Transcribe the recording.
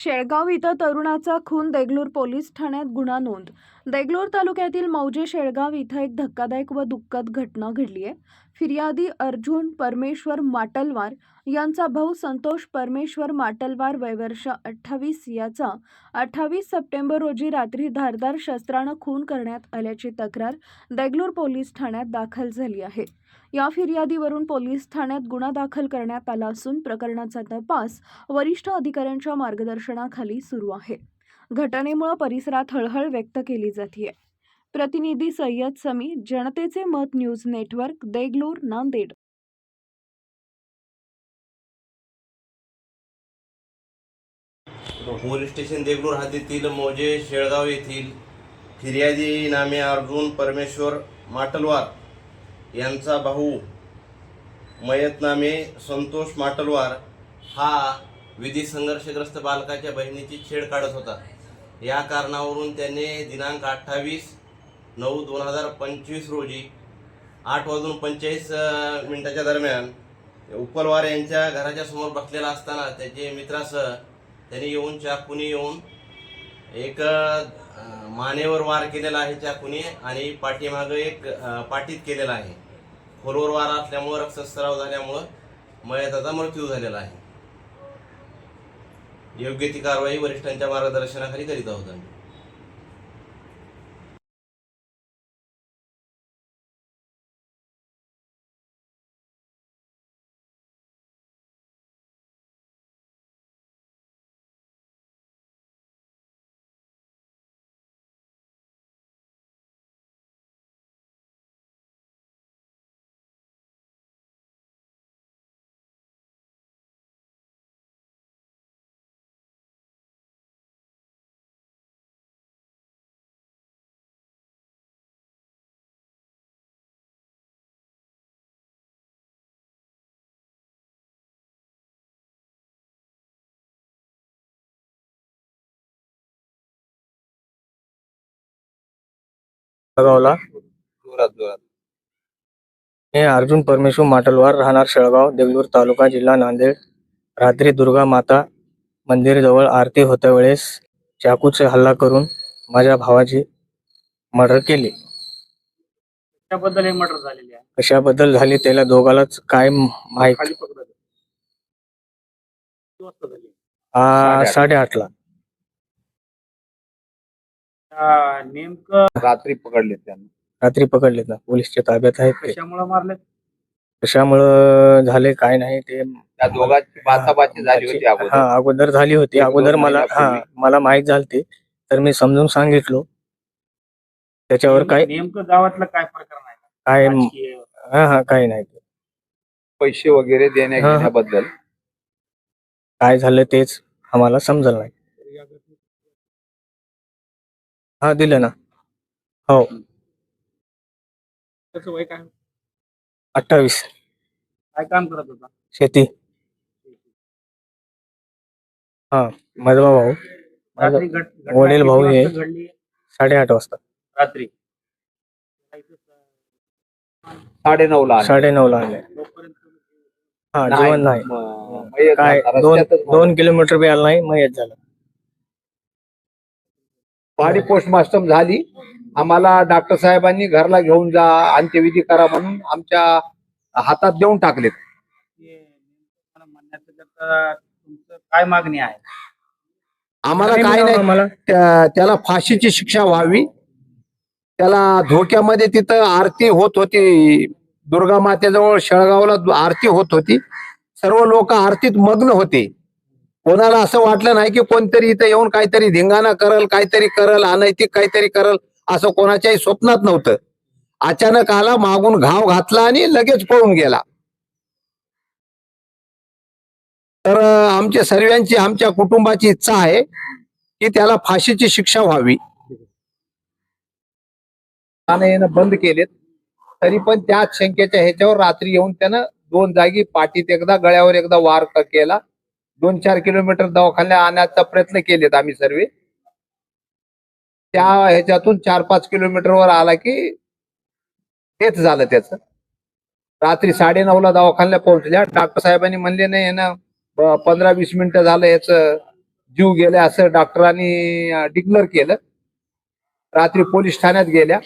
शेळगाव इथं तरुणाचा खून देगलूर पोलीस ठाण्यात गुन्हा नोंद. देगलूर तालुक्यातील मौजे शेळगाव इथं एक धक्कादायक व दुःखद घटना घडली आहे फिर्यादी अर्जुन परमेश्वर माटलवार यांचा भाऊ संतोष परमेश्वर माटलवार वयवर्ष अठ्ठावीस याचा अठ्ठावीस सप्टेंबर रोजी रात्री धारदार शस्त्रानं खून करण्यात आल्याची तक्रार देगलूर पोलीस ठाण्यात दाखल झाली आहे. या फिर्यादीवरून पोलीस ठाण्यात गुन्हा दाखल करण्यात आला असून प्रकरणाचा तपास वरिष्ठ अधिकाऱ्यांच्या मार्गदर्शनाखाली सुरू आहे. घटनेमुळे परिसरात हळहळ व्यक्त केली जाते प्रतिनिधी सय्यद समी जनतेचे मत news network Deglur Nanded. Police station Deglur हद्दीतील मौजे शेळगाव येथील फिर्यादी नामे अर्जुन परमेश्वर माटलवार यांचा भाऊ मयत नामे संतोष माटलवार हा विधी संघर्षग्रस्त बालकाच्या बहिणीची छेड काढत होता. या कारणावरून त्याने दिनांक अठ्ठावीस नऊ दोन हजार पंचवीस रोजी आठ वाजून पंचेचाळीस मिनिटाच्या दरम्यान उपलवार यांच्या घराच्या समोर बसलेला असताना त्याचे मित्रासह त्यांनी येऊन चाकूने येऊन एक मानेवर वार केलेला आहे चाकूने आणि पाठीमागं एक पाठीत केलेला आहे. खोलवर वार असल्यामुळं रक्तस्राव झाल्यामुळं मयताचा मृत्यू झालेला आहे. योग्य ती कारवाई वरिष्ठांच्या मार्गदर्शनाखाली करीत आहोत आम्ही. जोरात मी अर्जुन परमेश्वर माटलवार राहणार शेळगाव देगलूर तालुका जिल्हा नांदेड. रात्री दुर्गा माता मंदिरजवळ आरती होत्या वेळेस चाकूचे हल्ला करून माझ्या भावाची मर्डर केली. त्याबद्दल हे मर्डर झालेली आहे? कशाबद्दल झाली त्याला दोघालाच काय माहीत? खाली पकडलं किती वाजता झाली? आ, साडेआठ. साडेआठला. नेमकं रात्री पकडले त्यांना. रात्री पकडले ना पोलीसच्या ताब्यात आहेत ते. कशामुळे मारले कशामुळं झाले काय नाही ते त्या दोघांची बाचाबाची झाली होती हा अगोदर. अगोदर झाली होती. एक अगोदर मला हा महिन्यापूर्वी. मला माहीत झालते. तर मी समजून सांगितलो. त्याच्यावर काय नेमकं गावातलं काय प्रकरण आहे काय राजकीय, हा हा काही नाही. पैसे वगैरे देण्या हा, हा. घेण्याबद्दल. काय झालं तेच आम्हाला समजलं नाही. हा दिलं ना. हो. त्याचं वय काय? अठ्ठावीस. काय काम करत होता? शेती. हा माझा भाऊ. माझा रात्री घट- घटना वडील किती भाऊ हे. वाजता घडली? साडेआठ वाजता. रात्री. साडे नऊ ला साडे नऊ ला आले. तोपर्यंत हा जेवण नाही. नाही काय दोन दोन किलोमीटर बी आलं नाही मग येत झालं. बॉडी पोस्टमार्टम झाली. आम्हाला डॉक्टर साहेबांनी घरला घेऊन जा अंत्यविधी करा म्हणून आमच्या हातात देऊन टाकलेत. काय मागणी आहे आम्हाला? काय नाही त्याला फाशीची शिक्षा व्हावी. त्याला धोक्यामध्ये तिथं आरती होत होती. दुर्गा मातेजवळ शेळगावला आरती होत होती. सर्व लोक आरतीत मग्न होते. कोणाला असं वाटलं नाही की कोणतरी इथं येऊन काहीतरी धिंगाणा करल काहीतरी करल अनैतिक काहीतरी करल असं कोणाच्याही स्वप्नात नव्हतं. अचानक आला मागून घाव घातला आणि लगेच पळून गेला. तर आमच्या सर्वांची आमच्या कुटुंबाची इच्छा आहे की त्याला फाशीची शिक्षा व्हावी. त्याने येणं बंद केलेत. तरी पण त्याच शंकेच्या ह्याच्यावर रात्री येऊन त्यानं दोन जागी पाठीत एकदा गळ्यावर एकदा वार केला. दोन चार किलोमीटर दवाखान्यात आणण्याचा प्रयत्न केलेत आम्ही सर्व. त्या ह्याच्यातून चार पाच किलोमीटरवर आला की तेच झालं त्याच. रात्री साडे ला दवाखान्याला पोहोचल्या. डॉक्टर साहेबांनी म्हणले नाही ना पंधरा वीस मिनिटं झालं याच. जीव गेले असं डॉक्टरांनी डिक्लेअर केलं. रात्री पोलीस ठाण्यात गेल्या.